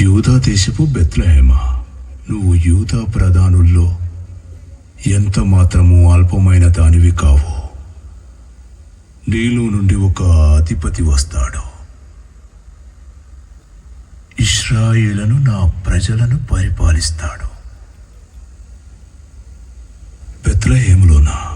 యూదా దేశపు బెత్లహేమ. నువ్వు యూదా ప్రధానుల్లో ఎంత మాత్రము అల్పమైన దానివి కావు నీలో నుండి ఒక అధిపతి వస్తాడు. ఇస్రాయేలను నా ప్రజలను పరిపాలిస్తాడు. బెత్లహేములోనా?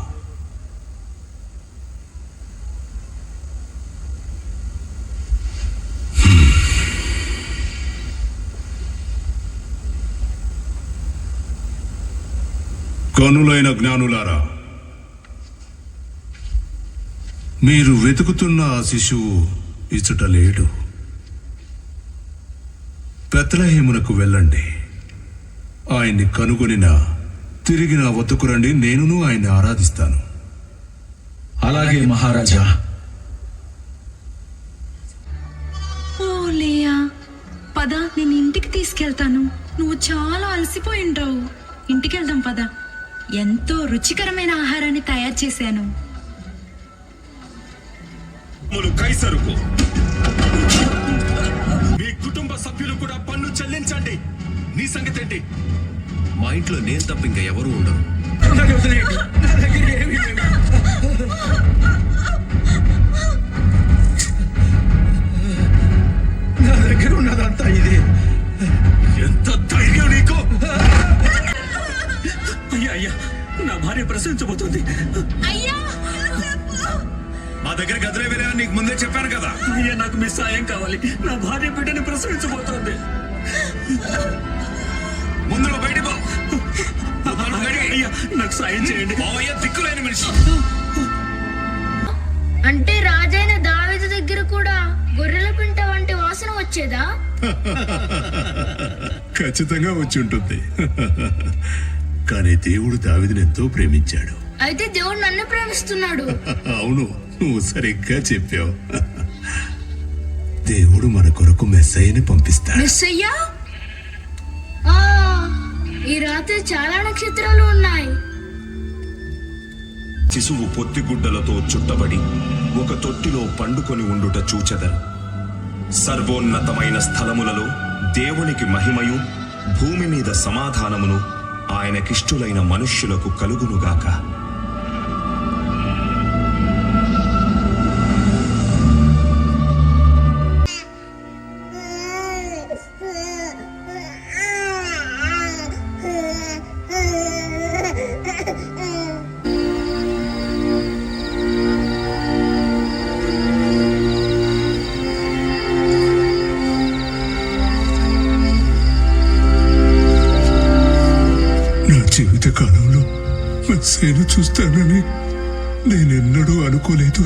కనులైన జ్ఞానులారా మీరు వెతుకుతున్న ఆ శిశువు ఇచ్చట లేడు. పెత్తలహేమునకు వెళ్ళండి. ఆయన్ని కనుగొనిన తిరిగి నా వద్దకు రండి నేనును ఆయన్ని ఆరాధిస్తాను. అలాగే మహారాజా. ఓ లేయా పద నేను ఇంటికి తీసుకెళ్తాను. నువ్వు చాలా అలసిపోయి ఉంటావు ఇంటికి వెళ్దాం పద. ఎంతో రుచికరమైన ఆహారాన్ని తయారు చేశాను. కైసరుకు. మీ కుటుంబ సభ్యులు కూడా పన్ను చెల్లించండి. నీ సంగతి ఏంటి? మా ఇంట్లో నేను తప్ప ఇంకా ఎవరు ఉండరు. నా దగ్గర ఉన్నదంతా ఇదే. భార్య ప్రశ్నించబోతుంది. అయ్యా! మా దగ్గర గదిలే వేరే నీకు ముందే చెప్పాను కదా. అయ్యా నాకు మీ సాయం కావాలి. నా భార్య బిడ్డని ప్రసవించబోతోంది ముందు నువ్వు. అయ్యా నాకు సాయం చేయండి. మావయ్య దిక్కులేని మనిషి. అంటే రాజైన దావీదు దగ్గర కూడా గొర్రెల పింట వంటి వాసన వచ్చేదా? ఖచ్చితంగా వచ్చి ఉంటుంది. కానీ దేవుడు దావిదిని ఎంతో ప్రేమించాడు. అయితే దేవుడు నన్ను ప్రేమిస్తున్నాడు. అవును నువ్వు సరిగ్గా చెప్పావు. దేవుడు మన కొరకు మెస్సయ్యని పంపిస్తాడు. మిస్ అయ్యా ఆ, ఈ రాత్రి చాలా నక్షత్రాలు ఉన్నాయి. శిశువు పొత్తిగుడ్డలతో చుట్టబడి ఒక తొట్టిలో పండుకొని ఉండుట చూచెదరు. సర్వోన్నతమైన స్థలములలో దేవునికి మహిమయు భూమి మీద సమాధానమును ఆయనకిష్టులైన మనుష్యులకు కలుగునుగాక. చూస్తానని నేనెన్నడూ అనుకోలేదు.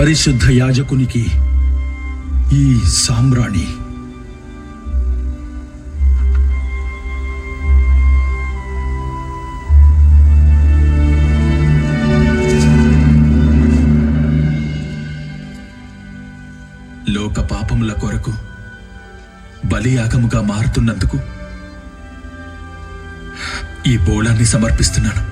పరిశుద్ధ యాజకునికి ఈ సామ్రాణి. లోక పాపముల కొరకు బలియాగముగా మారుతున్నందుకు ఈ బోళాన్ని సమర్పిస్తున్నాను.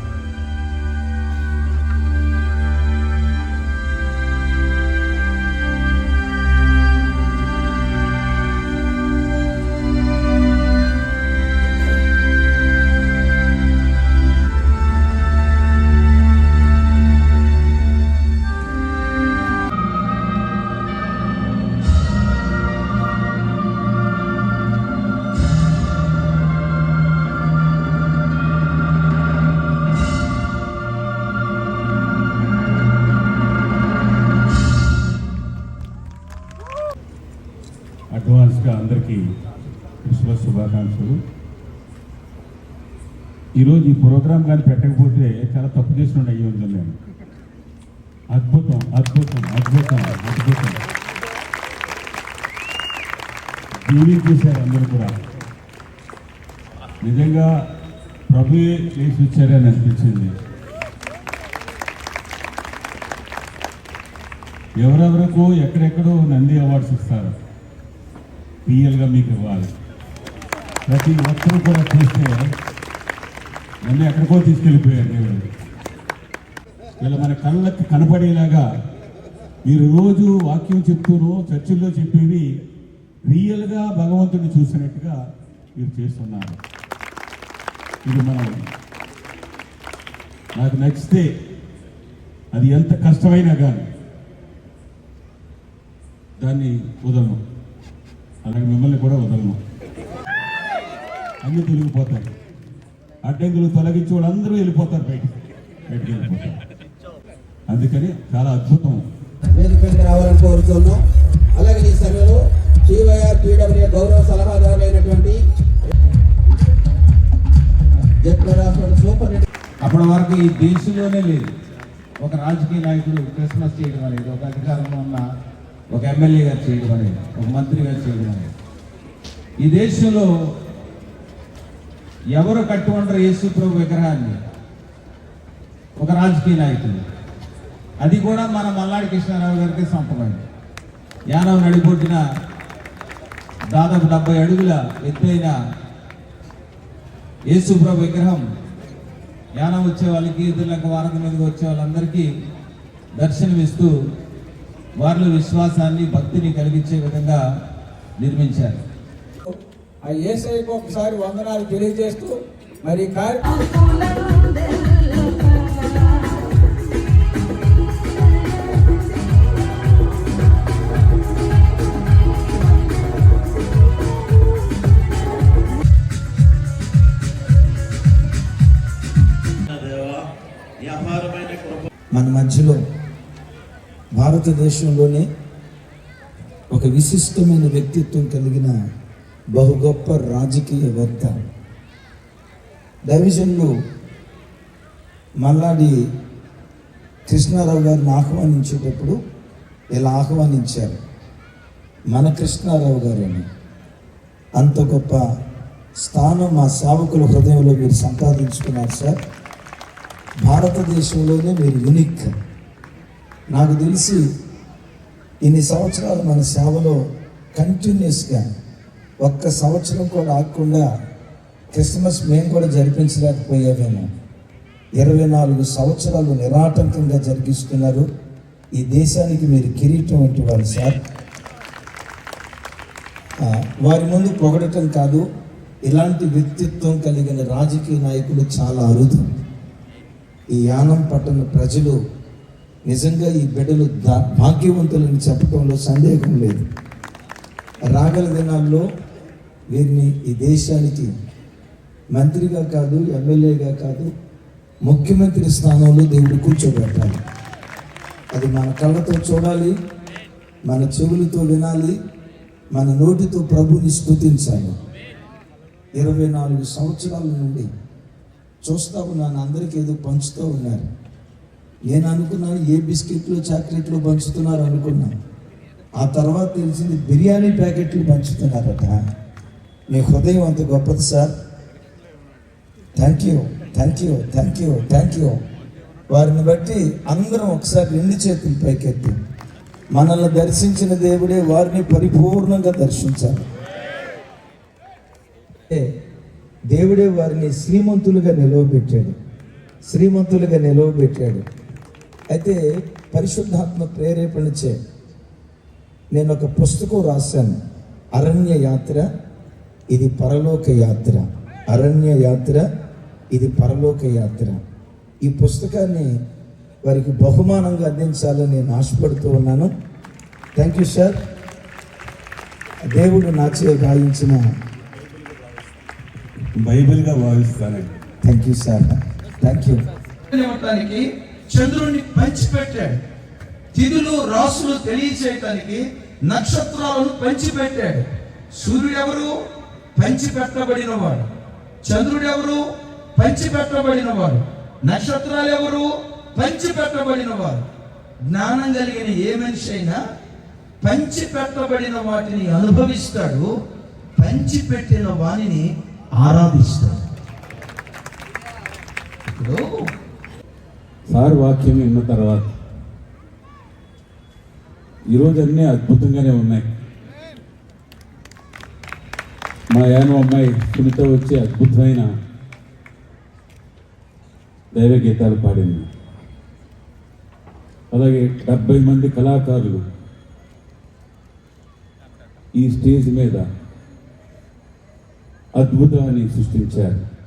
అందరికీ క్రిస్మస్ శుభాకాంక్షలు. ఈరోజు ఈ ప్రోగ్రాం కానీ పెట్టకపోతే చాలా తప్పు చేసిన అయ్యి ఉంది నేను అద్భుతం అద్భుతం అద్భుతం అద్భుతం. చేశారు అందరూ కూడా. నిజంగా ప్రభుయే చేసి వచ్చారని అనిపించింది. ఎవరెవరకు ఎక్కడెక్కడో నంది అవార్డ్స్ ఇస్తారు. పిఎల్గా మీకు ఇవ్వాలి. ప్రతి ఒక్కరు కూడా చూస్తే నన్ను ఎక్కడికో తీసుకెళ్ళిపోయారు దేవుడు. ఇలా మన కళ్ళకి కనపడేలాగా మీరు రోజు వాక్యం చెప్తూనో చర్చిల్లో చెప్పేవి రియల్గా భగవంతుని చూసినట్టుగా మీరు చేస్తున్నారు. ఇది మనం నాకు నచ్చితే అది ఎంత కష్టమైనా కానీ దాన్ని వదలను. అలాగే మిమ్మల్ని కూడా వదలను. అన్ని తొలగిపోతారు అడ్డంకులు తొలగించి వాళ్ళందరూ వెళ్ళిపోతారు బయటికి. బయటికి వెళ్ళిపోతారు. అందుకని చాలా అద్భుతం. వేదికకి రావాలని కోరుతున్నాం. అలాగే ఈ సమయంలో టీవైఆర్ పీడబ్ల్యూ గౌరవ జడ్పీ రాష్ట్ర సూపర్ అప్పటి వరకు ఈ దేశంలోనే లేదు. ఒక రాజకీయ నాయకుడు క్రిస్మస్ చేయడం అనేది ఒక అధికారంలో ఉన్న ఒక ఎమ్మెల్యే గారు చేయడం అనేది ఒక మంత్రి గారు చేయడం అనేది ఈ దేశంలో ఎవరు కట్టుకుంటారు ఉండరు యేసు ప్రభు విగ్రహాన్ని. ఒక రాజకీయ నాయకుడు. అది కూడా మన మల్లాడి కృష్ణారావు గారికి సంపమైంది యానవ నడిపొట్టిన దాదాపు డెబ్బై అడుగుల ఎత్తైన యేసుప్రభు విగ్రహం యానం వచ్చే వాళ్ళకి ఇతరులకు వారధ మీదకి వచ్చే వాళ్ళందరికీ దర్శనమిస్తూ వారిలో విశ్వాసాన్ని భక్తిని కలిగించే విధంగా నిర్మించారు. ఆ ఏసైకి ఒకసారి వందనాలు తెలియజేస్తూ మరి కార్యక్రమం భారతదేశంలోనే ఒక విశిష్టమైన వ్యక్తిత్వం కలిగిన బహు గొప్ప రాజకీయవేత్త డైవిజన్లో మల్లాడి కృష్ణారావు గారిని ఆహ్వానించేటప్పుడు ఇలా ఆహ్వానించారు. మన కృష్ణారావు గారని అంత గొప్ప స్థానం మా సేవకుల హృదయంలో మీరు సంపాదించుకున్నారు సార్. భారతదేశంలోనే మీరు యునిక్. నాకు తెలిసి ఇన్ని సంవత్సరాలు మన సేవలో కంటిన్యూస్గా ఒక్క సంవత్సరం కూడా ఆగకుండా క్రిస్మస్ మేము కూడా జరిపించలేకపోయామేమో. ఇరవై నాలుగు సంవత్సరాలు నిరాటంకంగా జరిగిస్తున్నారు. ఈ దేశానికి మీరు కిరీటం వంటి వారు సార్ వారి ముందు పొగడటం కాదు ఇలాంటి వ్యక్తిత్వం కలిగిన రాజకీయ నాయకులు చాలా అరుదు. ఈ యానం పట్టణ ప్రజలు నిజంగా ఈ బిడ్డలు దా- భాగ్యవంతులని చెప్పడంలో సందేహం లేదు. రాగల దినాల్లో వీరిని ఈ దేశానికి మంత్రిగా కాదు ఎమ్మెల్యేగా కాదు ముఖ్యమంత్రి స్థానంలో దేవుడు కూర్చోబెట్టాలి. అది మన కళ్ళతో చూడాలి మన చెవులతో వినాలి మన నోటితో ప్రభుని స్థుతించాలి. ఇరవై నాలుగు సంవత్సరాల నుండి చూస్తూ ఉన్నాను అందరికీ ఏదో పంచుతూ ఉన్నారు. నేను అనుకున్నాను ఏ బిస్కెట్లు చాక్లెట్లు పంచుతున్నారు అనుకున్నాను ఆ తర్వాత తెలిసింది బిర్యానీ ప్యాకెట్లు పంచుతున్నారట. మీ హృదయం అంత గొప్పది sir. Thank you thank you thank you thank you వారిని బట్టి అందరం ఒకసారి రెండు చేతులు పైకెత్తి మనల్ని దర్శించిన దేవుడే వారిని పరిపూర్ణంగా దర్శించాలి. దేవుడే వారిని శ్రీమంతులుగా నిలవబెట్టాడు. శ్రీమంతులుగా నిలవబెట్టాడు. అయితే పరిశుద్ధాత్మ ప్రేరేపణచే నేను ఒక పుస్తకం రాశాను. అరణ్య యాత్ర ఇది పరలోక యాత్ర. అరణ్య యాత్ర ఇది పరలోక యాత్ర. ఈ పుస్తకాన్ని వారికి బహుమానంగా అందించాలని నేను ఆశపడుతూ ఉన్నాను. థ్యాంక్ యూ సార్ దేవుడు నాచే గాయించిన బైబిల్గా భావిస్తానండి. Thank you sir thank you చంద్రుడిని పంచిపెట్టాడు. తిథులు రాసులు తెలియచేయటానికి నక్షత్రాలను పంచిపెట్టాడు. సూర్యుడెవరు? పంచిపెట్టబడిన వాడు చంద్రుడెవరు? పంచిపెట్టబడిన వాడు నక్షత్రాలు ఎవరు పంచిపెట్టబడిన వారు జ్ఞానం కలిగిన ఏ మనిషి అయినా పంచిపెట్టబడిన వాటిని అనుభవిస్తాడు పంచిపెట్టిన వాణిని ఆరాధిస్తాడు. సార్ వాక్యం విన్న తర్వాత ఈరోజు అన్నీ అద్భుతంగానే ఉన్నాయి. మా యాను అమ్మాయి సునీత వచ్చి అద్భుతమైన దైవ గీతాలు పాడింది. అలాగే డెబ్బై మంది కళాకారులు ఈ స్టేజ్ మీద అద్భుతాన్ని సృష్టించారు.